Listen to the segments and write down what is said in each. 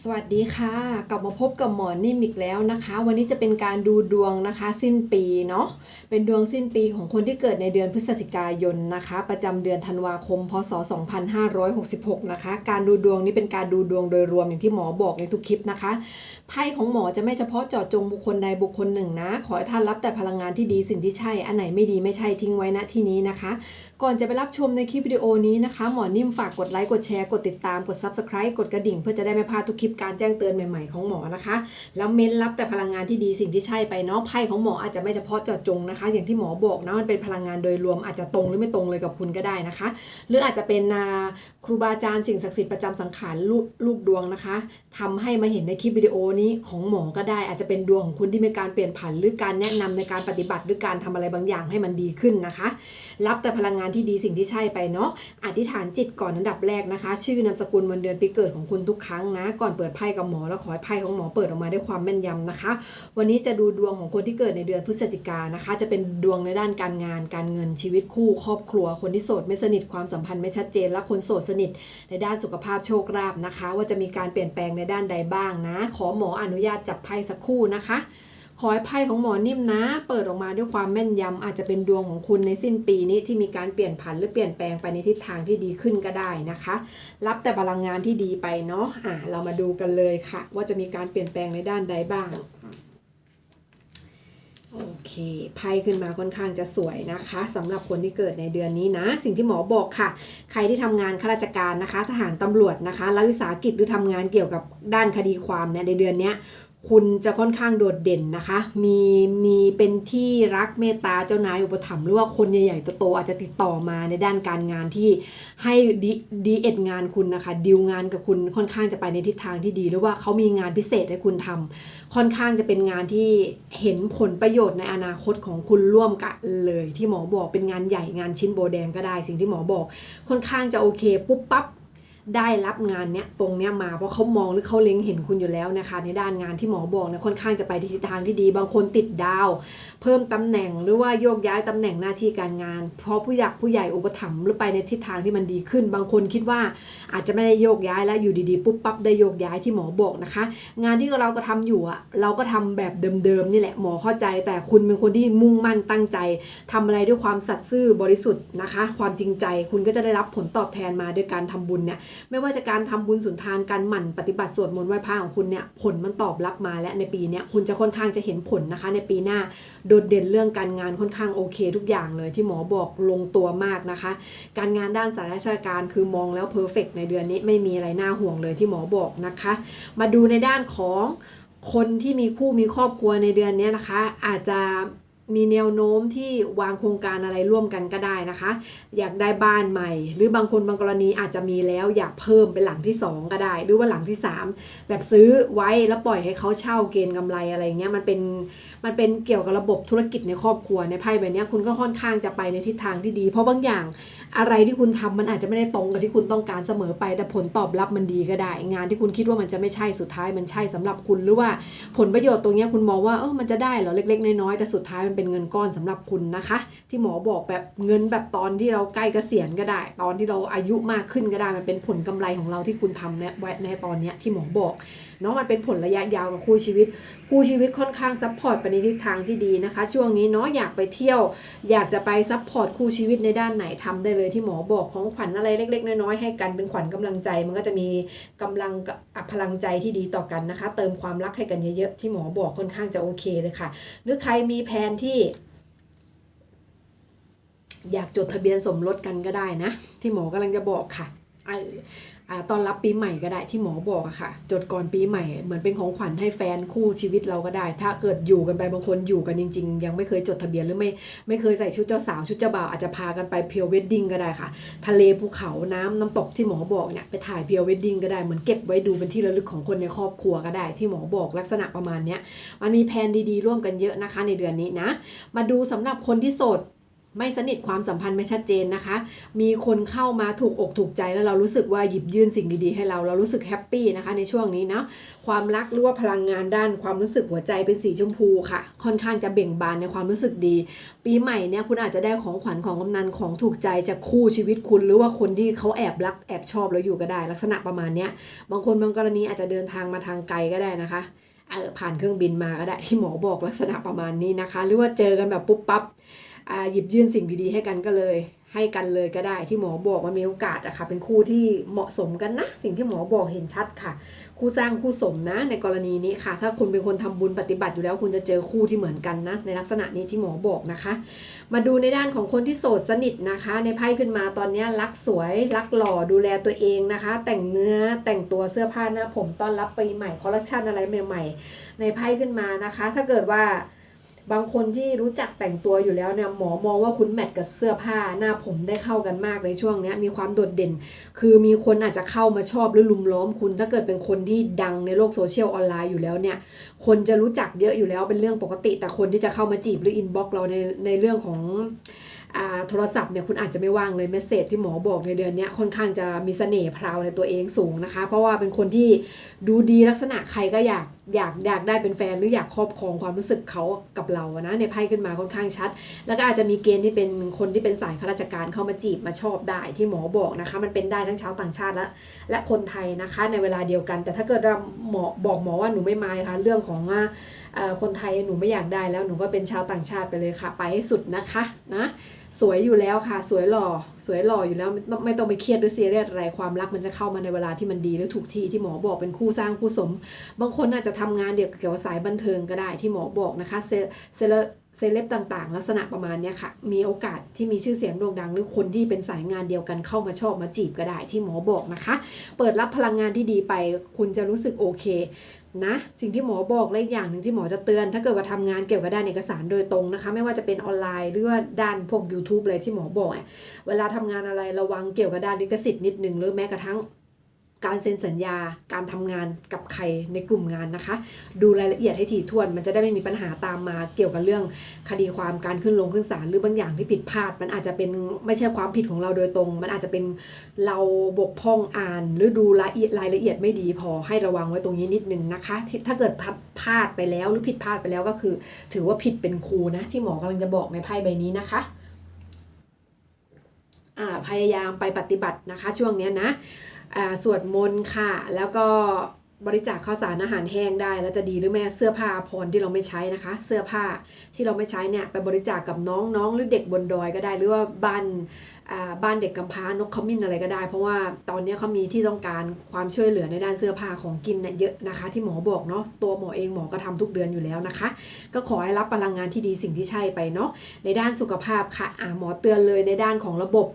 สวัสดีค่ะ กลับมาพบกับหมอนิ่มอีกแล้วนะคะ วันนี้จะเป็นการดูดวงนะคะ สิ้นปีเนาะเป็นดวงสิ้นปีของคนที่เกิดในเดือนพฤศจิกายนนะคะ ประจำเดือนธันวาคม พศ 2566 นะคะ การดูดวงนี้เป็นการดูดวงโดยรวมอย่างที่หมอบอกในทุกคลิปนะคะไพ่ของหมอจะไม่เฉพาะเจาะจงบุคคลใดบุคคลหนึ่งนะ ขอให้ท่านรับแต่พลังงานที่ดีสิ่งที่ใช่อันไหนไม่ดีไม่ใช่ทิ้งไว้ณที่นี้นะคะ ก่อนจะไปรับชมในคลิปวิดีโอนี้นะคะ หมอนิ่มฝากกดไลค์กดแชร์กดติดตามกด Subscribe กดกระดิ่งเพื่อจะได้ไม่พลาดทุกลิปการแจ้งเตือนใหม่ๆของหมอนะคะ แล้วเม้นรับแต่พลังงานที่ดีสิ่งที่ใช่ไปเนาะไพ่ของหมออาจจะไม่เฉพาะเจาะจงนะคะ อย่างที่หมอบอกนะมันเป็นพลังงานโดยรวมอาจจะตรงหรือไม่ตรงเลยกับคุณก็ได้นะคะ หรืออาจจะเป็นนาครูบาอาจารย์สิ่งศักดิ์สิทธิ์ประจำสังขารลูกลูกดวงนะคะทำให้มาเห็นในคลิปวิดีโอนี้ของหมอก็ได้ อาจจะเป็นดวงของคุณที่มีการเปลี่ยนผันหรือการแนะนำในการปฏิบัติหรือการทำอะไรบางอย่างให้มันดีขึ้นนะคะ รับแต่พลังงานที่ดีสิ่งที่ใช่ไปเนาะอธิษฐานจิตก่อนอันดับแรกนะคะ ชื่อนามสกุลวันเดือนปีเกิดของคุณทุกครั้งนะก่อนเปิดไพ่กับหมอแล้วขอให้ไพ่ของหมอเปิดออกมาด้วยความแม่นยำนะคะ วันนี้จะดูดวงของคนที่เกิดในเดือนพฤศจิกานะคะ จะเป็นดวงในด้านการงาน การเงินชีวิตคู่ ครอบครัว คนที่โสดไม่สนิทความสัมพันธ์ไม่ชัดเจน และคนโสดสนิทในด้านสุขภาพโชคลาภนะคะ ว่าจะมีการเปลี่ยนแปลงในด้านใดบ้างนะ ขอหมออนุญาตจับไพ่สักคู่นะคะ ขอให้ไพ่ของหมอนิ่มนะ เปิดออกมาด้วยความแม่นยำอาจจะเป็นดวงของคุณในสิ้นปีนี้ที่มีการเปลี่ยนผันหรือเปลี่ยนแปลงไปในทิศทางที่ดีขึ้นก็ได้นะคะ รับแต่พลังงานที่ดีไปเนาะอะเรามาดูกันเลยค่ะ ว่าจะมีการเปลี่ยนแปลงในด้านใดบ้างโอเคไพ่ขึ้นมาค่อนข้างจะสวยนะคะสำหรับคนที่เกิดในเดือนนี้นะ สิ่งที่หมอบอกค่ะ ใครที่ทำงานข้าราชการนะคะ ทหารตำรวจนะคะรัฐวิสาหกิจหรือทำงานเกี่ยวกับด้านคดีความเนี่ยในเดือนเนี้ย คุณจะค่อนข้างโดดเด่นนะคะ มีมีเป็นที่รักเมตตาเจ้านายอุปถัมภ์หรือว่าคนใหญ่ๆโตๆอาจจะติดต่อมาในด้านการงานที่ให้ดีดีเอ็ดงานคุณนะคะดีลงานกับคุณค่อนข้างจะไปในทิศทางที่ดีหรือว่าเขามีงานพิเศษให้คุณทำค่อนข้างจะเป็นงานที่เห็นผลประโยชน์ในอนาคตของคุณร่วมกันเลย ที่หมอบอกเป็นงานใหญ่งานชิ้นโบแดงก็ได้ สิ่งที่หมอบอก ค่อนข้างจะโอเค ปุ๊บปั๊บ ได้รับงานเนี้ยตรงเนี้ยมาเพราะเขามองหรือเขาเล็งเห็นคุณอยู่แล้วนะคะ ในด้านงานที่หมอบอกเนี่ยค่อนข้างจะไปในทิศทางที่ดี บางคนติดดาว เพิ่มตำแหน่งหรือว่าโยกย้ายตำแหน่งหน้าที่การงาน เพราะผู้หยักผู้ใหญ่อุปถัมภ์หรือไปในทิศทางที่มันดีขึ้น บางคนคิดว่าอาจจะไม่ได้โยกย้ายแล้วอยู่ดีๆปุ๊บปั๊บได้โยกย้ายที่หมอบอกนะคะ งานที่เราก็ทำอยู่อะเราก็ทำแบบเดิมๆนี่แหละหมอเข้าใจ แต่คุณเป็นคนที่มุ่งมั่นตั้งใจทำอะไรด้วยความสัตย์ซื่อบริสุทธิ์นะคะ ความจริงใจคุณก็จะได้รับผลตอบแทนมาด้วยการทำบุญเนี่ยไม่ว่าจะการทำบุญสุนทานการหมั่นปฏิบัติสวดมนต์ไหว้พระของคุณเนี่ยผลมันตอบรับมาและในปีนี้คุณจะค่อนข้างจะเห็นผลนะคะ ในปีหน้าโดดเด่นเรื่องการงานค่อนข้างโอเค ทุกอย่างเลยที่หมอบอกลงตัวมากนะคะ การงานด้านสายราชการคือมองแล้วเพอร์เฟกในเดือนนี้ไม่มีอะไรน่าห่วงเลยที่หมอบอกนะคะ มาดูในด้านของคนที่มีคู่มีครอบครัวในเดือนนี้นะคะ อาจจะ มีแนวโน้มที่วางโครงการอะไรร่วมกันก็ได้นะคะ อยากได้บ้านใหม่ หรือบางคนบางกรณีอาจจะมีแล้วอยากเพิ่มเป็นหลังที่ 2 ก็ได้ หรือว่าหลังที่ 3 แบบซื้อไว้แล้วปล่อยให้เขาเช่าเกณฑ์กำไรอะไรเงี้ยมันเป็นมันเป็นเกี่ยวกับระบบธุรกิจในครอบครัวในไพ่ใบเนี้ยคุณก็ค่อนข้างจะไปในทิศทางที่ดี เพราะบางอย่างอะไรที่คุณทำมันอาจจะไม่ได้ตรงกับที่คุณต้องการเสมอไป แต่ผลตอบรับมันดีก็ได้ งานที่คุณคิดว่ามันจะไม่ใช่สุดท้ายมันใช่สำหรับคุณหรือว่าผลประโยชน์ตรงเนี้ยคุณมองว่าเออมันจะได้เหรอเล็ก ๆ น้อยๆแต่สุดท้ายมันเป็นเงินก้อนสำหรับคุณนะคะ ที่หมอบอกแบบเงินแบบตอนที่เราใกล้เกษียณก็ได้ ตอนที่เราอายุมากขึ้นก็ได้มันเป็นผลกำไรของเราที่คุณทำเนี่ยไว้ในตอนเนี้ยที่หมอบอกเนาะมันเป็นผลระยะยาวกับคู่ชีวิต คู่ชีวิตค่อนข้างซัพพอร์ตไปในทิศทางที่ดีนะคะ ช่วงนี้เนาะอยากไปเที่ยว อยากจะไปซัพพอร์ตคู่ชีวิตในด้านไหนทำได้เลยที่หมอบอกของขวัญอะไรเล็ก ๆ น้อยๆให้กันเป็นขวัญกำลังใจ มันก็จะมีกำลังกับพลังใจที่ดีต่อกันนะคะ เติมความรักให้กันเยอะๆที่หมอบอกค่อนข้างจะโอเคเลยค่ะ หรือใครมีแผนที่ อยากจดทะเบียนสมรสกันก็ได้นะ ที่หมอกำลังจะบอกค่ะเอ ตอนรับปีใหม่ก็ได้ที่หมอบอกอะค่ะ จดก่อนปีใหม่ เหมือนเป็นของขวัญให้แฟนคู่ชีวิตเราก็ได้ ถ้าเกิดอยู่กันไปบางคนอยู่กันจริง ๆ ยังไม่เคยจดทะเบียนหรือไม่ไม่เคยใส่ชุดเจ้าสาวชุดเจ้าบ่าวอาจจะพากันไปเพียวเวดดิ้งก็ได้ค่ะ ทะเลภูเขาน้ำน้ำตกที่หมอบอกเนี่ยไปถ่ายเพียวเวดดิ้งก็ได้เหมือนเก็บไว้ดูเป็นที่ระลึกของคนในครอบครัวก็ได้ ที่หมอบอกลักษณะประมาณเนี้ยมันมีแผนดีๆ ร่วมกันเยอะนะคะในเดือนนี้นะ มาดูสำหรับคนที่โสด ไม่สนิทความสัมพันธ์ไม่ชัดเจนนะคะ มีคนเข้ามาถูกอกถูกใจแล้วเรารู้สึกว่าหยิบยื่นสิ่งดีๆให้เราเรารู้สึกแฮปปี้นะคะในช่วงนี้เนาะความรักหรือว่าพลังงานด้านความรู้สึกหัวใจเป็นสีชมพูค่ะ ค่อนข้างจะเบ่งบานในความรู้สึกดี ปีใหม่เนี่ยคุณอาจจะได้ของขวัญของกำนันของถูกใจจากคู่ชีวิตคุณ หรือว่าคนที่เขาแอบรักแอบชอบแล้วอยู่ก็ได้ ลักษณะประมาณเนี้ยบางคนบางกรณีอาจจะเดินทางมาทางไกลก็ได้นะคะเออผ่านเครื่องบินมาก็ได้ที่หมอบอกลักษณะประมาณนี้นะคะ หรือว่าเจอกันแบบปุ๊บปั๊บ หยิบยื่นสิ่งดีๆ ให้กันก็เลย ให้กันเลยก็ได้ที่หมอบอกมันมีโอกาสอะค่ะเป็นคู่ที่เหมาะสมกันนะ สิ่งที่หมอบอกเห็นชัดค่ะ คู่สร้างคู่สมนะ ในกรณีนี้ค่ะ ถ้าคุณเป็นคนทำบุญปฏิบัติอยู่แล้วคุณจะเจอคู่ที่เหมือนกันนะ ในลักษณะนี้ที่หมอบอกนะคะ มาดูในด้านของคนที่โสดสนิทนะคะ ในไพ่ขึ้นมาตอนนี้รักสวยรักหล่อดูแลตัวเองนะคะ แต่งเนื้อแต่งตัวเสื้อผ้าหน้าผมต้อนรับปีใหม่คอลเลคชันอะไรใหม่ ๆ ในไพ่ขึ้นมานะคะ ถ้าเกิดว่า บางคนที่รู้จักแต่งตัวอยู่แล้วเนี่ยหมอมองว่าคุณแมทกับเสื้อผ้าหน้าผมได้เข้ากันมากในช่วงนี้มีความโดดเด่น คือมีคนอาจจะเข้ามาชอบหรือลุมล้อมคุณ ถ้าเกิดเป็นคนที่ดังในโลกโซเชียลออนไลน์อยู่แล้วเนี่ย คนจะรู้จักเยอะอยู่แล้วเป็นเรื่องปกติ แต่คนที่จะเข้ามาจีบหรืออินบ็อกเราในในเรื่องของอ่าโทรศัพท์เนี่ยคุณอาจจะไม่ว่างเลยเมสเซจที่หมอบอกในเดือนนี้ค่อนข้างจะมีเสน่ห์พราวในตัวเองสูงนะคะ เพราะว่าเป็นคนที่ดูดีลักษณะใครก็อยากอยากอยากได้เป็นแฟนหรืออยากครอบครองความรู้สึกเขากับเราอะนะในไพ่ขึ้นมาค่อนข้างชัด แล้วก็อาจจะมีเกณฑ์ที่เป็นคนที่เป็นสายข้าราชการเข้ามาจีบมาชอบได้ที่หมอบอกนะคะ มันเป็นได้ทั้งชาวต่างชาติและและคนไทยนะคะในเวลาเดียวกัน แต่ถ้าเกิดเราหมอบอกหมอว่าหนูไม่มาค่ะเรื่องของว่าคนไทยหนูไม่อยากได้แล้วหนูก็เป็นชาวต่างชาติไปเลยค่ะ ไปให้สุดนะคะนะ สวยอยู่แล้วค่ะ สวยหล่อ สวยหล่ออยู่แล้วไม่ต้องไม่ต้องไปเครียดหรือซีเรียสอะไรความรักมันจะเข้ามาในเวลาที่มันดีและถูกที่ที่หมอบอกเป็นคู่สร้างคู่สม บางคนอาจจะทำงานเกี่ยวกับสายบันเทิงก็ได้ที่หมอบอกนะคะเซเซเลเซเลบต่างๆ ลักษณะประมาณนี้ค่ะ มีโอกาสที่มีชื่อเสียงโด่งดัง หรือคนที่เป็นสายงานเดียวกันเข้ามาชอบมาจีบก็ได้ที่หมอบอกนะคะ เปิดรับพลังงานที่ดีไปคุณจะรู้สึกโอเค นะสิ่งที่หมอบอกและอย่างหนึ่งที่หมอจะเตือน ถ้าเกิดว่าทำงานเกี่ยวกับด้านเอกสารโดยตรงนะคะ ไม่ว่าจะเป็นออนไลน์หรือว่าด้านพวก YouTube อะไรที่หมอบอกอะเวลาทำงานอะไรระวังเกี่ยวกับด้านลิขสิทธิ์นิดนึงหรือแม้กระทั่ง การเซ็นสัญญาการทำงานกับใครในกลุ่มงานนะคะ ดูรายละเอียดให้ถี่ถ้วน มันจะได้ไม่มีปัญหาตามมาเกี่ยวกับเรื่องคดีความการขึ้นลงขึ้นศาลหรือบางอย่างที่ผิดพลาด มันอาจจะเป็นไม่ใช่ความผิดของเราโดยตรง มันอาจจะเป็นเราบกพร่องอ่าน หรือดูรายละเอียดรายละเอียดไม่ดีพอให้ระวังไว้ตรงนี้นิดนึงนะคะที่ถ้าเกิดพลาดไปแล้วหรือผิดพลาดไปแล้วก็คือ ถือว่าผิดเป็นครูนะที่หมอกำลังจะบอกในไพ่ใบนี้นะคะพยายามไปปฏิบัตินะคะช่วงนี้นะ สวดมนต์ค่ะ แล้วก็บริจาคข้าวสารอาหารแห้งได้ แล้วจะดีหรือไม่เสื้อผ้าอาภรที่เราไม่ใช้นะคะ เสื้อผ้าที่เราไม่ใช้เนี่ยไปบริจาคกับน้องน้องหรือเด็กบนดอยก็ได้ หรือว่าบ้านบ้านเด็กกำพร้านกขมิ้นอะไรก็ได้ เพราะว่าตอนนี้เขามีที่ต้องการความช่วยเหลือในด้านเสื้อผ้าของกินเนี่ยเยอะนะคะ ที่หมอบอกเนาะตัวหมอเองหมอก็ทำทุกเดือนอยู่แล้วนะคะ ก็ขอให้รับพลังงานที่ดีสิ่งที่ใช่ไปเนาะในด้านสุขภาพค่ะอ่าหมอเตือนเลยในด้านของระบบ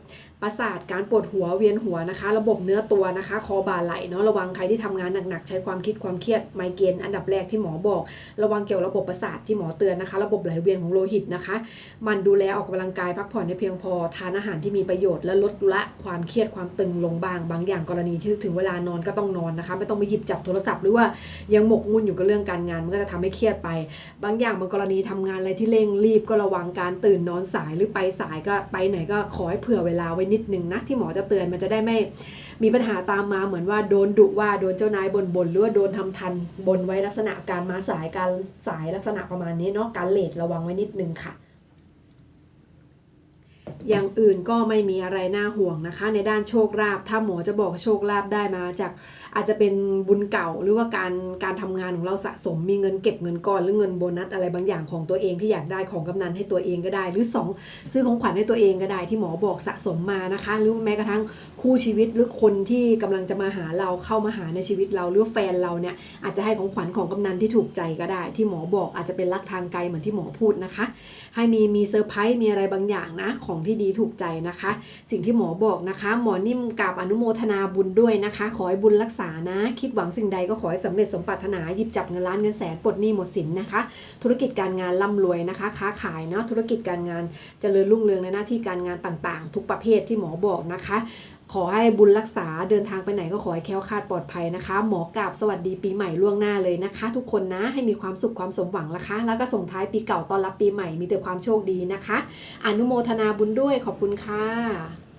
ประสาทการปวดหัวเวียนหัวนะคะ ระบบเนื้อตัวนะคะ คอบ่าไหลเนาะระวังใครที่ทำงานหนักๆใช้ความคิดความเครียดไมเกรนอันดับแรกที่หมอบอก ระวังเกี่ยวกับระบบประสาทที่หมอเตือนนะคะ ระบบไหลเวียนของโลหิตนะคะ มันดูแลออกกำลังกายพักผ่อนให้เพียงพอทานอาหารที่มีีประโยชน์และลดละความเครียดความตึงลงบางบางอย่างกรณีที่ถึงเวลานอนก็ต้องนอนนะคะ ไม่ต้องไปหยิบจับโทรศัพท์หรือว่ายังหมกมุ่นอยู่กับเรื่องการงาน มันก็จะทำให้เครียดไป บางอย่างบางกรณีทำงานอะไรที่เร่งรีบก็ระวังการตื่นนอนสายหรือไปสายก็ไปไหนก็ขอให้เผื่อเวลาไว้นิดนึงนะที่หมอจะเตือนมันจะได้ไม่มีปัญหาตามมาเหมือนว่าโดนดุว่าโดนเจ้านายบนบนๆหรือว่าโดนทำทันบนไว้ลักษณะการมาสายการสายลักษณะประมาณนี้เนาะการเลทระวังไว้นิดนึงค่ะ อย่างอื่นก็ไม่มีอะไรน่าห่วงนะคะ ในด้านโชคลาภถ้าหมอจะบอกโชคลาภได้มาจาก อาจจะเป็นบุญเก่าหรือว่าการการทำงานของเราสะสมมีเงินเก็บเงินก้อนหรือเงินโบนัสอะไรบางอย่างของตัวเองที่อยากได้ของกำนันให้ตัวเองก็ได้ หรือสองซื้อของขวัญให้ตัวเองก็ได้ที่หมอบอกสะสมมานะคะ หรือแม้กระทั่งคู่ชีวิตหรือคนที่กำลังจะมาหาเราเข้ามาหาในชีวิตเราหรือแฟนเราเนี่ยอาจจะให้ของขวัญของกำนันที่ถูกใจก็ได้ ที่หมอบอกอาจจะเป็นรักทางไกลเหมือนที่หมอพูดนะคะ ให้มีมีเซอร์ไพรส์มีอะไรบางอย่างนะของที่ดีถูกใจนะคะ สิ่งที่หมอบอกนะคะ หมอนิ่มกับอนุโมทนาบุญด้วยนะคะ ขอให้บุญรักษานะ คิดหวังสิ่งใดก็ขอให้สำเร็จสมปรารถนาหยิบจับเงินล้านเงินแสนปลดหนี้หมดสินนะคะ ธุรกิจการงานร่ำรวยนะคะ ค้าขายเนาะธุรกิจการงานเจริญรุ่งเรืองในหน้าที่การงานต่างๆ ทุกประเภทที่หมอบอกนะคะ ขอให้บุญรักษาเดินทางไปไหนก็ขอให้แค้วคาดปลอดภัยนะคะ หมอกราบสวัสดีปีใหม่ล่วงหน้าเลยนะคะ ทุกคนนะให้มีความสุขความสมหวังนะคะ แล้วก็ส่งท้ายปีเก่าต้อนรับปีใหม่มีแต่ความโชคดีนะคะ อนุโมทนาบุญด้วยขอบคุณค่ะ